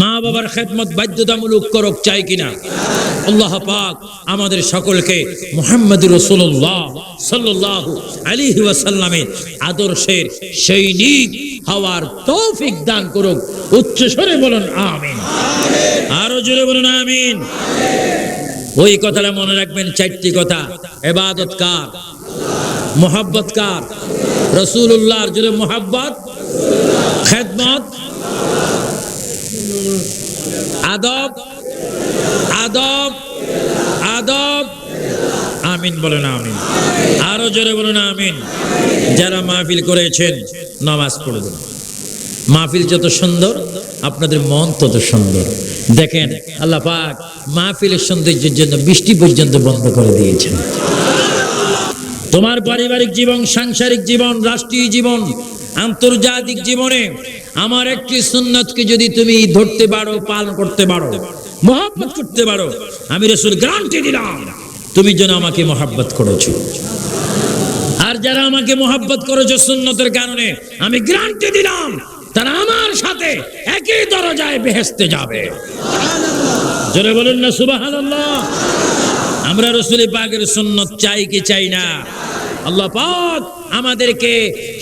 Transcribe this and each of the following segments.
মা বাবার খেদমত বাধ্যতামূলক করক, চাই কিনা? আল্লাহ পাক আমাদের সকলকে মোহাম্মদ রসুল্লাহ সাল্লাহ আলী ওয়াসাল্লামের আদর্শের সৈনিক হওয়ার তৌফিক দান করুক। উচ্চ স্বরে বলুন, আমিন। আরও জোরে বলুন, আমিন। ওই কথাটা মনে রাখবেন, চারটি কথা। এবাদত কার? মোহাব্বত কার? রসুল্লাহর জোরে মোহাব্বত? খেদমত? আদব আদব আদব, আমিন বলেন আমিন। আরও জোরে বলুন আমিন। যারা মাহফিল করেছেন, নামাজ পড়বেন মাহফিল যত সুন্দর, আপনাদের মন তত সুন্দর। দেখেন, আল্লাহ পাক মাহফিলের সৌন্দর্যের জন্য বৃষ্টি পর্যন্ত বন্ধ করে দিয়েছেন। তোমার পারিবারিক জীবন, সাংসারিক জীবন, রাষ্ট্রীয় জীবন, আন্তর্জাতিক জীবনে আমার একটি সুন্নতকে যদি তুমি ধরতে পারো, পালন করতে পারো, মহাব্বত করতে পারো, আমি রসুল গ্রান্টি দিলাম। তুমি যেন আমাকে মহাব্বত করেছ। আর যারা আমাকে মহাব্বত করেছ সুন্নতের কারণে, আমি গ্রান্টি দিলাম, তারা আমার সাথে একই দরজায় বেহেস্তে যাবে। জোরে বলুন না, সুবহানাল্লাহ। আমরা রসুল পাকের সুন্নত চাই কি চাই না? আল্লাহ আমাদেরকে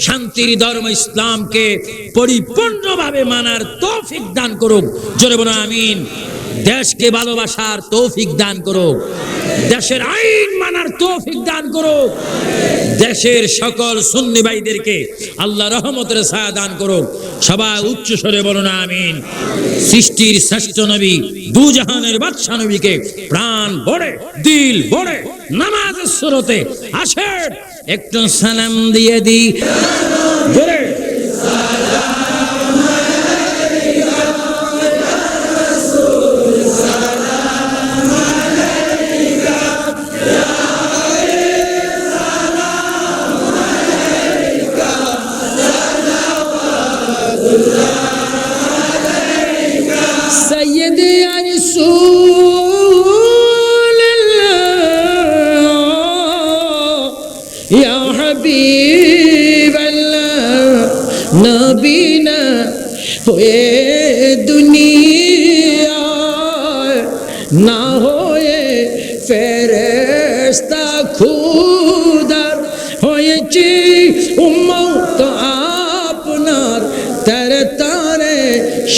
শান্তির ধর্ম ইসলামকে পরিপূর্ণভাবে মানার তৌফিক দান করুক। জোরে বলো আমিন। দেশকে ভালোবাসার তৌফিক দান করুক দেশের আইন মানার তৌফিক দান করুক দেশের সকল সুন্নি ভাইদেরকে আল্লাহ রহমতের ছায়া দান করুক সবাই উচ্চ স্বরে বলো না আমিন। সৃষ্টির শ্রেষ্ঠ নবী দু জাহানের বাদশা নবীকে প্রাণ ভরে, দিল ভরে, নামাজের সুরতে আসেন। একটু সালাম দিয়ে দি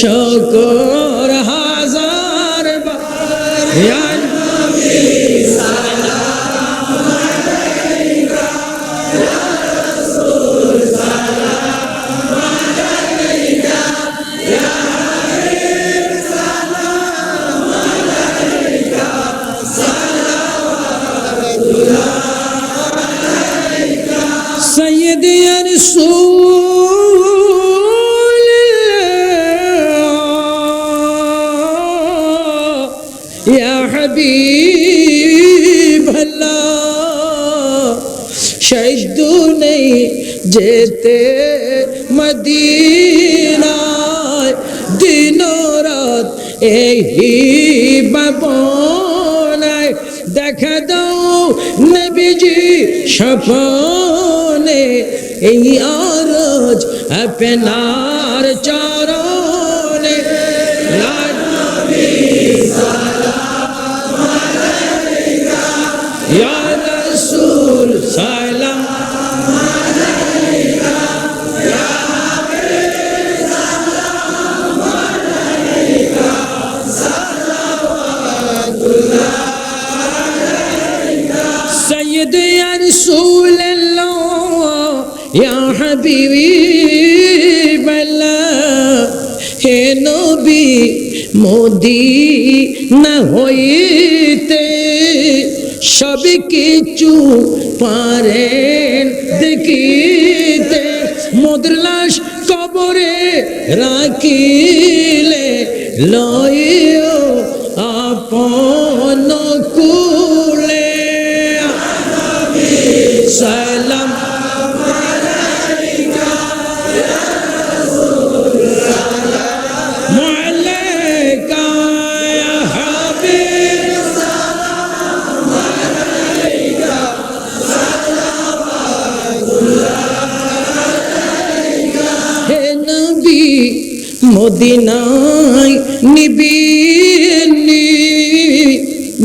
শকর হাজার বার। সাধ্য নেই যেতে মদিনায়। দিন রাত এই বাপনায় দেখা দাও নবীজি সপনে এই আরজ আপনার চরণে। লা হাবিবির বেলা, হে নবী মোদি না হইতে সব কিছু পারেন দেখিতে। মোদের কবরে রাখিলে লয় মদিনায় নিবি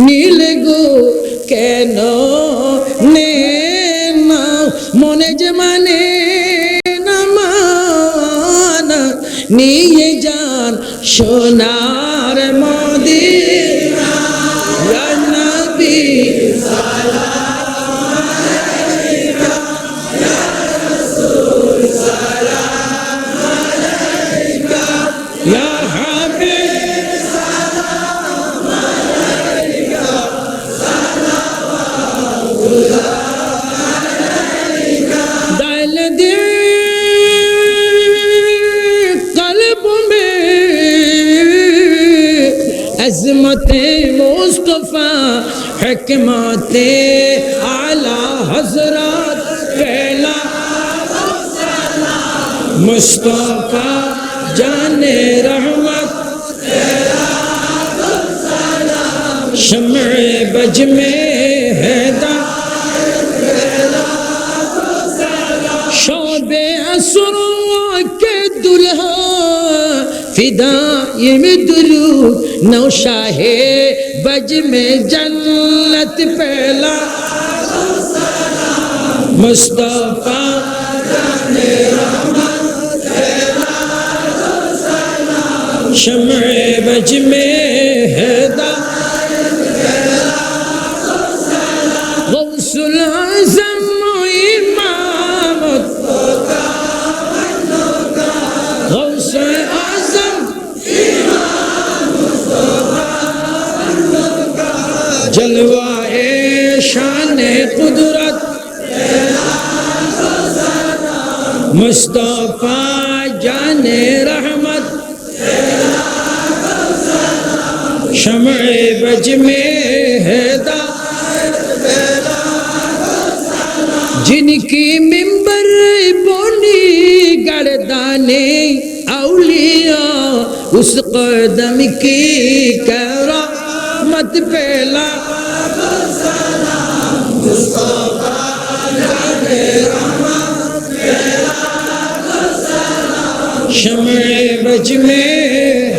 নীল গো কেন নে না মনে যে মানে না মানা, নিয়ে যান সোনার کہ ماتے اعلی حضرات پہلا مشتاقہ جان رحمت شمع بج میں حیدہ شعب اثر کے دلہا فدا یہ درو نو شاہے बज में जन्नत पहला मुस्तफा शम्र बज में हैदा गौसुल आजम इमामत गौस جلوہ شان قدرت، مصطفیٰ جان رحمت، شمع بج میں ہے جن کی ممبر بولی گردانے اولیاء، اس قدم کی کرامت پہلا شمع میں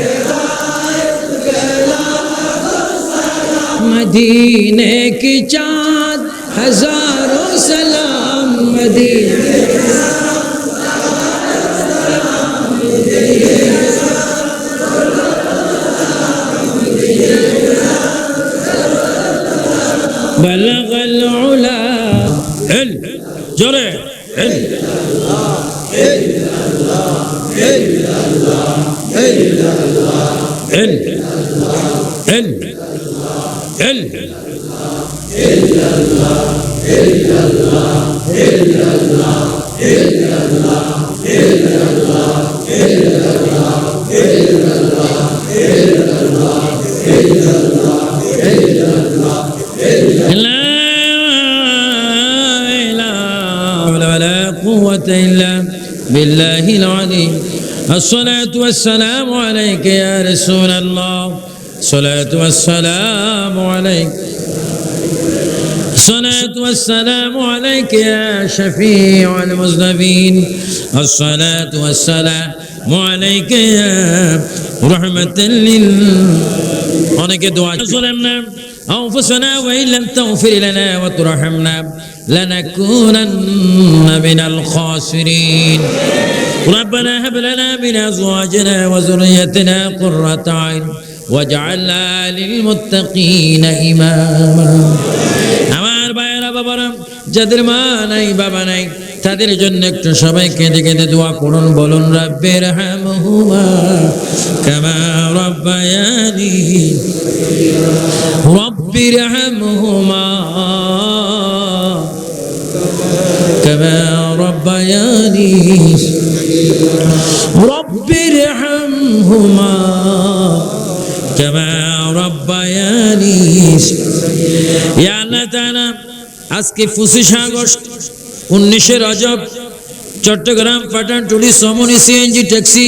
مدینے کی چاند ہزاروں سلام مدینے بلغ العلا জোরে। ইল্লাল্লাহ ইল্লাল্লাহ এল الصلاة والسلام عليك يا رسول الله. الصلاة والسلام عليك. الصلاة والسلام عليك يا شفيع المذنبين. الصلاة والسلام عليك يا رحمة للعالمين أنك دعاء ظلمنا أنفسنا وإن لم تغفر لنا وترحمنا। لنكونن من الخاسرين ربنا هب لنا من أزواجنا وذريتنا قرة عين واجعلنا للمتقين إماما আমার ভাইয়েরা বাবারা যাদের মা নাই বাবা নাই তাদের জন্য একটু সবাই কেঁদে কেঁদে দোয়া করুন বলুন রাব্বের হামহুমা কামা রব্বায়ানি রব্বির হামহুমা কামা রব্বায়ানি রব্বির হামহুমা কামা রব্বায়ানি ইয়া আল্লাহ তাআলা, আজকে পঁচিশে আগস্ট, উনিশে রজব, চট্টগ্রাম পাঠানটুলি সমনি সিএনজি ট্যাক্সি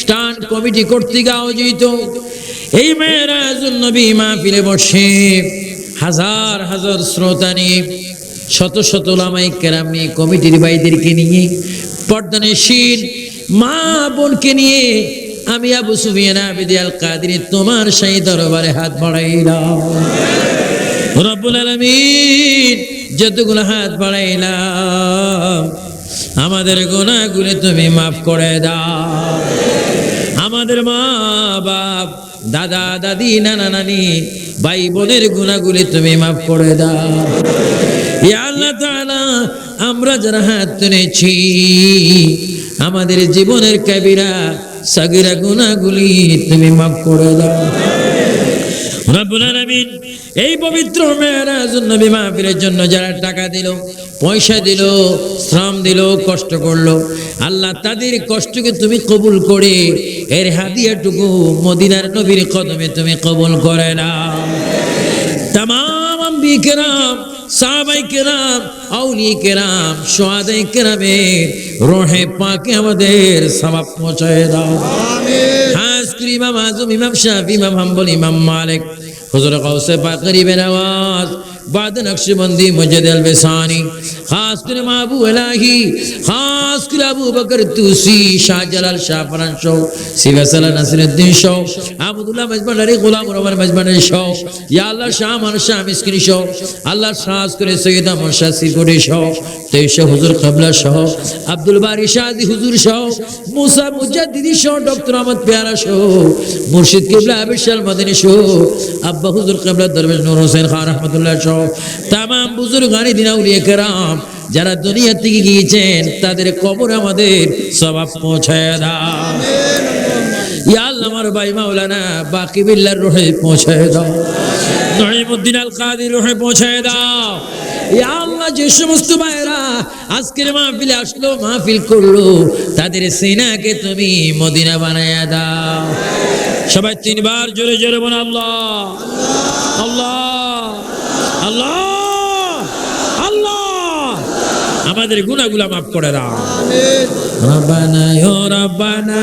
স্ট্যান্ড কমিটি কর্তৃক আয়োজিত। এই মেয়েরাজুল নবী মাহফিলে বসে হাজার হাজার শ্রোতা নিয়ে শত শত লামাই কেরাম কমিটির ভাইদেরকে নিয়ে পর্দানে শীল মা বোনকে নিয়ে আমি আবু সুফিয়ান আবিদি আল কাদির তোমার সেই দরবারে হাত বাড়াইলাম। রব্বুল আলামিন যতগুলো হাত বাড়াইলাম, আমাদের গুনাহগুলো তুমি মাফ করে দাও। আমাদের মা বাপ দাদা, দাদি, নানা, নানি ভাই বোনের গুণাগুলি তুমি মাফ করে দাও। আমরা যারা হাত তুলেছি, আমাদের জীবনের কাবিরা, সাগিরা গুণাগুলি তুমি মাফ করে দাও। এই পবিত্র মেয়েরাজ জন্য যারা টাকা দিল, পয়সা দিল, শ্রম দিল, কষ্ট করল, আল্লাহ তাদের কষ্টকে তুমি কবুল করে, এর হাদিয়াটুকু মদিনার নবীর কদমে তুমি কবুল করে না তাম আম্বি কেরাম সাহাবাই কেরাম আউলি কেরাম সোয়াদাই কেরামের রোহে পাকে আমাদের সবাব পৌঁছায় দাও। খাস করে ইমাম আজম ইমাম শাফি ইমাম হাম্বল ইমাম মালিক গাউসে আওয়াজ বাদ নকশবন্দি মুজদ আল বেসানি খাস করে মাহবু এলাহি খাস করে আবু বকর তুসি শাহ জালাল শাহ ফরান শো সিভাসালা নাসিরউদ্দিন শো আবদুল্লাহ মজবানি গোলাম রহমান মজবানি শো ইয়া আল্লাহ শাহ মান শাহ মিসকিনি শো আল্লাহ খাস করে সৈয়দ আমর শাহ সিকুরি শো তেইশে হুজুর কবলা সহ আব্দুল বারি শাহদি হুজুর সহ মুসা মুজাদ্দিদি সহ ডক্টর আহমদ পেয়ারা সহ মুর্শিদ কিবলা আবিশাল মাদানী সহ আব্বা হুজুর কিবলা দরবেশ নূর হোসেন খান রহমতুল্লাহ সহ তাম বুজুর্গ দিনা উলিয়ে কেরাম, যারা গিয়েছেন, তাদের কবর আমাদের সবাব পৌঁছায় ইয়া আল্লাহ আমার ভাই মাওলানা, বাকি বিল্লার রোহে পৌঁছায় দাও। নঈমুদ্দিন আল কাদির রোহে পৌঁছায় দাও। আল্লাহ, যে সমস্ত ভাইরা আজকের মাহফিলে আসলো, মাহফিল করল, তাদের সিনাকে তুমি মদিনা বানায়া দাও। সবাই তিনবার জোরে জোরে বল আল্লাহ। আল্লাহ। আল্লাহ! আল্লাহ! আমাদের গুণাগুলা মাফ করে দাও। রব্বানা ইয়া রব্বানা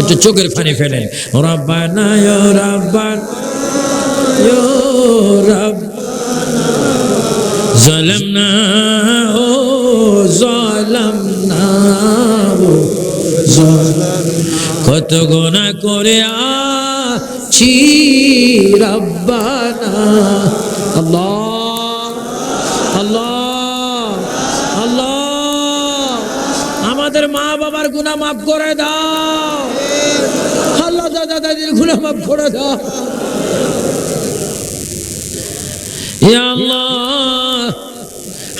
একটু চোখের ফানি ফেলেন রব্বানা ইয়া রব্বান ইয়া রব জলমনা না জলমনা কত গোনা করে আ আছি রব্বানা। আল্লাহ আল্লাহ আমাদের মা বাবার গুনাহ মাফ করে দাও। আল্লাহ দাদা দাদির গুনাহ মাফ করে দাও।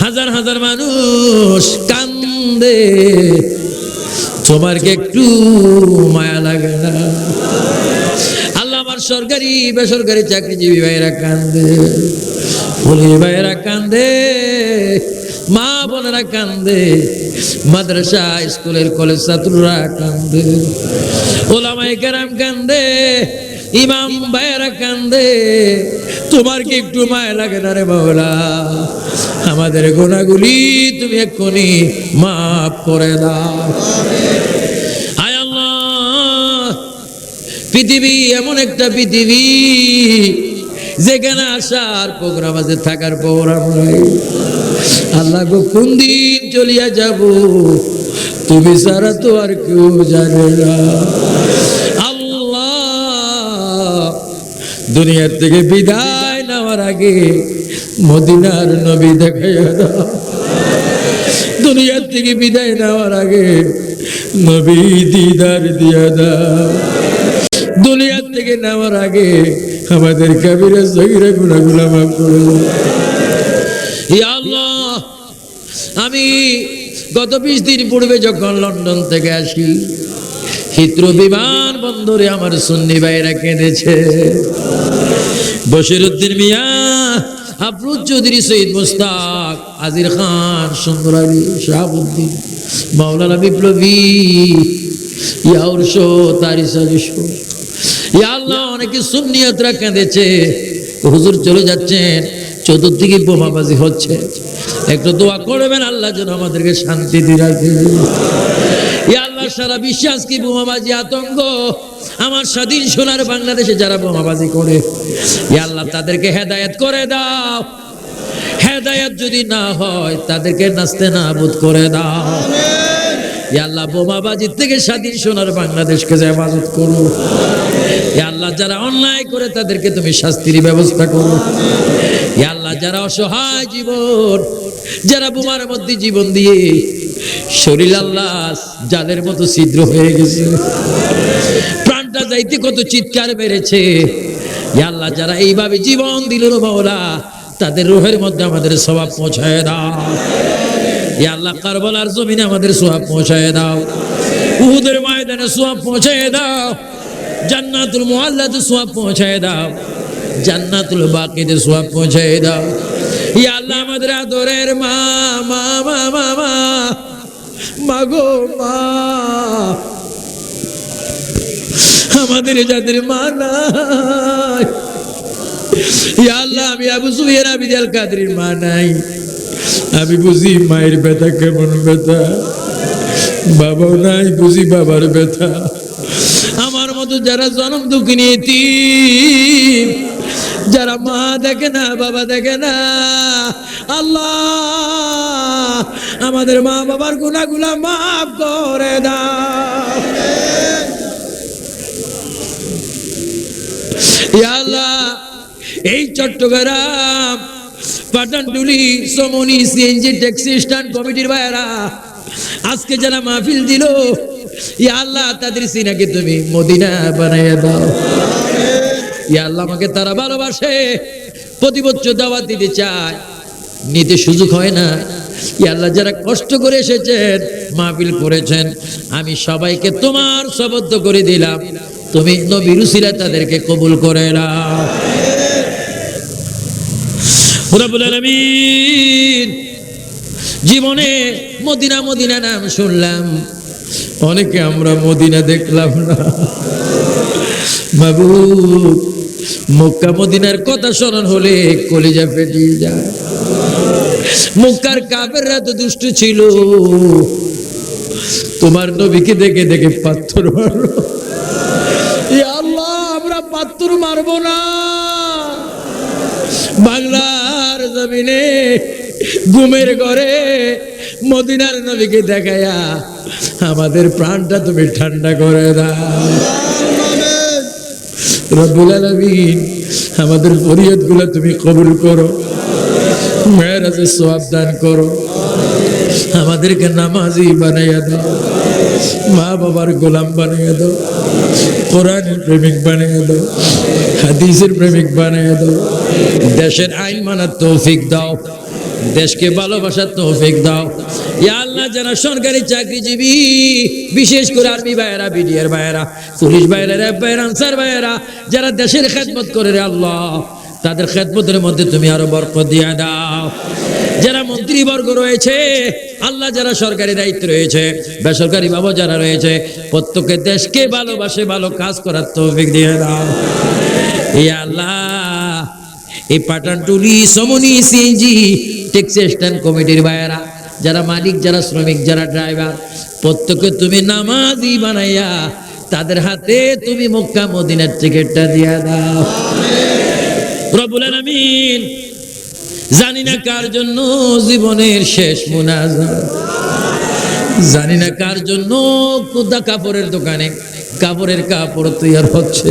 হাজার হাজার মানুষ কান্দে। তোমার কি একটু মায়া লাগে না। সরকারি বেসরকারি চাকরিজীবী ভাইরা কান্দে। পুলিশ ভাইরা কান্দে, মা বোনেরা কান্দে, মাদ্রাসা, স্কুলের কলেজ ছাত্ররা কান্দে। ওলামাই কেরাম কান্দে, ইমাম ভাইয়েরা কান্দে, তোমার কি একটু মায়া লাগে না রে বাবলা আমাদের গোনাগুলি তুমি এক্ষুনি মাফ করে দাও আয় আল্লাহ পৃথিবী এমন একটা পৃথিবী যেখানে আসার প্রোগ্রাম আছে, থাকার প্রোগ্রাম আল্লাহ গো, কোন দিন চলিয়া যাব? তুমি সারা তো আর কেউ জানে না। দুনিয়ার থেকে বিদায় নেওয়ার আগে মদিনার নবী দেখাইয়া দুনিয়ার থেকে বিদায় নেওয়ার আগে নবী দিদার দিয়া দাও। দুনিয়ার থেকে নেওয়ার আগে আমাদের কাবিরা সগিরা গুণাগুলা মাফ করে আমি গত বিশ দিন পূর্বে যখন লন্ডন থেকে আসি, হিত্র বিমান বন্দরে আমার সুন্নি ভাইরা কেঁদেছে। বশির উদ্দিন মিয়া, আফরুজ চৌধুরী, সৈয়দ মুস্তাক, আজির খান, সুন্দর আলী, শাহাবুদ্দিন, মাওলানা বিপ্লবী, ইয়াউর শো তারি সাজুশো আল্লাহ, অনেকে সুন্নিয়তরা কেঁদেছে। হুজুর চলে যাচ্ছেন, চতুর্দিকে বোমাবাজি হচ্ছে। একটু দোয়া করবেন, আল্লাহ যেন আমাদেরকে শান্তি দিয়ে আল্লাহ, সারা বিশ্বাস কি বোমাবাজি আতঙ্ক। আমার স্বাধীন সোনার বাংলাদেশে যারা বোমাবাজি করে আল্লাহ, তাদেরকে হেদায়েত করে দাও। হেদায়েত যদি না হয়, তাদেরকে নাচতে বোধ করে দাও। আল্লাহ বোমাবাজির থেকে স্বাধীন সোনার বাংলাদেশকে হেফাজত করো। আল্লাহ যারা অন্যায় করে, তাদেরকে তুমি শাস্তির ব্যবস্থা করো। আল্লাহ যারা অসহায় জীবন, যারা বোমার মধ্যে জীবন দিয়ে শরীর আল্লাহ জালের মতো ছিদ্র হয়ে গেছে। প্রাণটা যাইতে কত চিৎকার বেড়েছে। আল্লাহ যারা এইভাবে জীবন দিল মাওলা তাদের রোহের মধ্যে আমাদের স্বভাব পৌঁছায় দাও। ইয়া আল্লাহ, কারবালার জমিনে আমাদের সোয়াব পৌঁছায় দাও। উহুদের ময়দানে সোয়াব পৌঁছায় দাও। জান্নাতুল মুআল্লাতে সোয়াব পৌঁছায় দাও। জান্নাতুল বাকিতে সোয়াব পৌঁছায় দাও। আল্লাহ, আমাদের আদরের মা মা মা মা মা মাগো মা। আমাদের যাদের মা নাই আল্লাহ আমি বুঝি মায়ের ব্যথা কেমন ব্যথা। বাবাও নাই বুঝি বাবার ব্যথা। আমার মতো যারা জন্ম দুঃখিনী এতিম, যারা মা দেখে না বাবা দেখে না আল্লাহ আমাদের মা বাবার গুণাগুলা মাফ করে দাও। আল্লাহ এই চট্টগ্রাম পাঠানটুলি সমনি, সিএনজি, ট্যাক্সি স্ট্যান্ড কমিটির ভাইয়েরা, আজকে যারা মাহফিল দিল, ইয়া আল্লাহ তাদের সিনাকে তুমি মদিনা বানাইয়া দাও। ইয়া আল্লাহ আমাকে তারা ভালোবাসে, প্রতি বছর দাওয়াত দিতে চায়, নিতে সুযোগ হয় না। আল্লাহ যারা কষ্ট করে এসেছেন, মাহফিল করেছেন, আমি সবাইকে তোমার শবদ্ধ করে দিলাম। তুমি নবী রুসিলা তাদেরকে কবুল করে নাও। জীবনে মদিনা মদিনা নাম শুনলাম। অনেকে আমরা মদিনা দেখলাম না। বাবু, মক্কা, মদিনার কথা স্মরণ হলে কলিজা ফেটিয়ে যায়। মক্কার কাবেররা তো দুষ্ট ছিল। তোমার নবীকে দেখে দেখে পাথর মারো আল্লাহ, আমরা পাথর মারবো না। বাংলার জমিনে ঘুমের ঘরে মদিনার নবীকে দেখায়া আমাদের প্রাণটা তুমি ঠান্ডা করে দাও। রব্বুল আলামিন, আমাদের ফরিয়াদগুলো তুমি কবুল করো। মেয়েরাজের সওয়াব দান করো। আমাদেরকে নামাজি বানাইয়া দাও। মা বাবার গোলাম বানিয়ে দাও, কোরআনের প্রেমিক বানিয়ে দাও, হাদিসের প্রেমিক বানিয়ে দাও, দেশের আইন মানার তৌফিক দাও, দেশকে ভালোবাসার তৌফিক দাও। আল্লাহ, যারা সরকারি চাকরিজীবী, বিশেষ করে আর্মি ভাইয়েরা, বিডিআর ভাইয়েরা, পুলিশ ভাইয়েরা, র্যাব ভাইয়েরা, আনসার ভাইয়েরা, যারা দেশের খেদমত করে রে আল্লাহ, তাদের খেদমতের মধ্যে তুমি আরও বরকত দিয়ে দাও। যারা মন্ত্রীবর্গ রয়েছে, আল্লাহ যারা সরকারি দায়িত্ব রয়েছে, বেসরকারি বাবা যারা রয়েছে প্রত্যেকের দেশকে ভালোবাসে, ভালো কাজ করার তৌফিক দিয়ে দাও। আল্লাহ এই পাঠানটুলি সমনি সিএনজি ট্যাক্সি স্ট্যান্ড কমিটির ভাইয়েরা, যারা মালিক, যারা শ্রমিক, যারা ড্রাইভার প্রত্যেকে তুমি নামাজি বানাইয়া, তাদের হাতে তুমি মক্কা, মদিনার টিকিটটা দিয়া দাও। রবুল আলামিন জানি না কার জন্য জীবনের শেষ মুনাজাত। জানি না কার জন্য কুদা কাপড়ের দোকানে কাপড়ের কাপড় তৈরি হচ্ছে।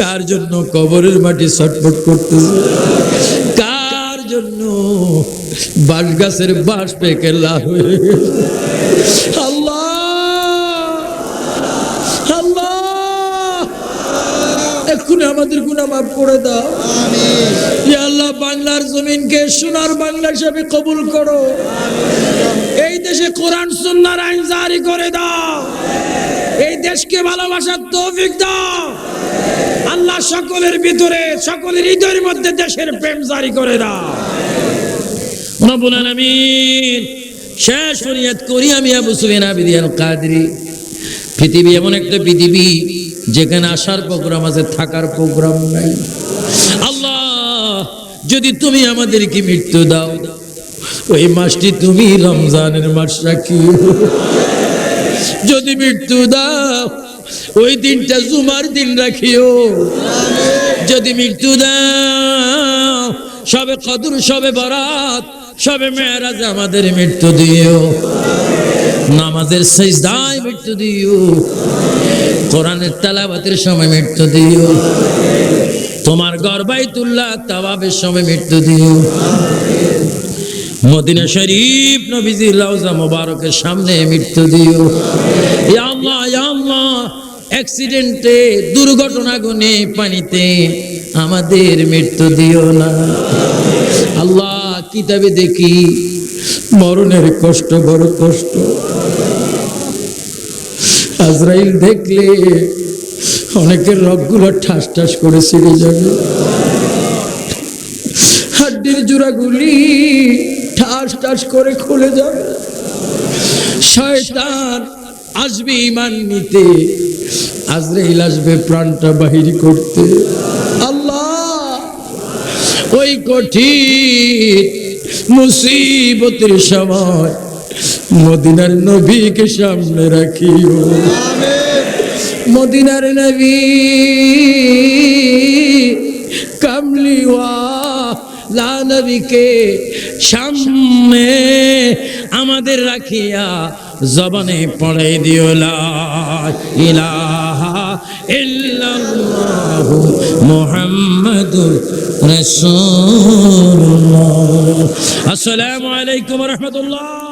কার জন্য কবরের মাটি ছটফট করতেছে। কার জন্য বাঁশ গাছের বাঁশ পেকে লাল হয়ে এক্ষুনি আমাদের গুনাহ মাফ করে দাও। আল্লাহ সোনার বাংলা হিসাবে কবুল করো। এই দেশে কোরআন সুন্নাহর আইন জারি করে দাও। এই দেশকে ভালোবাসার তৌফিক দাও। আল্লাহ সকলের ভিতরে, সকলের হৃদয়ের মধ্যে দেশের প্রেম জারি করে দাও। শেষ ফরিয়াদ করি আমি আবু কাদরি পৃথিবী এমন একটা পৃথিবী যেখানে আসার প্রোগ্রাম আছে, থাকার প্রোগ্রাম নাই। আল্লাহ যদি তুমি আমাদেরকে মৃত্যু দাও, ওই মাসটি তুমি রমজানের মাস রাখি। যদি মৃত্যু দাও, ওই দিনটা জুমার দিন রাখিও। যদি মৃত্যু দাও, সবে কদর, সবে বরাত, সবে মেয়েরাজ আমাদের মৃত্যু দিও। নামাজের সেজদায় মৃত্যু দিও। কোরআনের তালাবাতের সময় মৃত্যু দিও। তোমার গর্বাইতুল্লাহ তাওয়াবের সময় মৃত্যু দিও। মদিনা শরীফ নবীজির লাউজা মোবারকের সামনে মৃত্যু দিও। অ্যাক্সিডেন্টে দুর্ঘটনা গুনে পানিতে আমাদের মৃত্যু দিও না। আল্লাহ, কিতাবে দেখি মরণের কষ্ট, বড় কষ্ট। আজরাইল দেখলে অনেকের রগগুলো ঠাস ঠাস করে ছিঁড়ে যাবে হাড্ডির জোড়াগুলি ঠাস ঠাস করে খুলে যাবে। শয়তান আসবে ইমান নিতে। আজরাইল আসবে প্রাণটা বাহির করতে। আল্লাহ, ওই কঠিন মুসিবতের সময় মদিনার নবীকে সামনে রাখিও। মদিনার নবী কামলিওয়া নবীকে সামনে আমাদের রাখিয়া জবানে পড়াই দিও ইলাহা আসসালামু আলাইকুম রাহমাতুল্লাহ।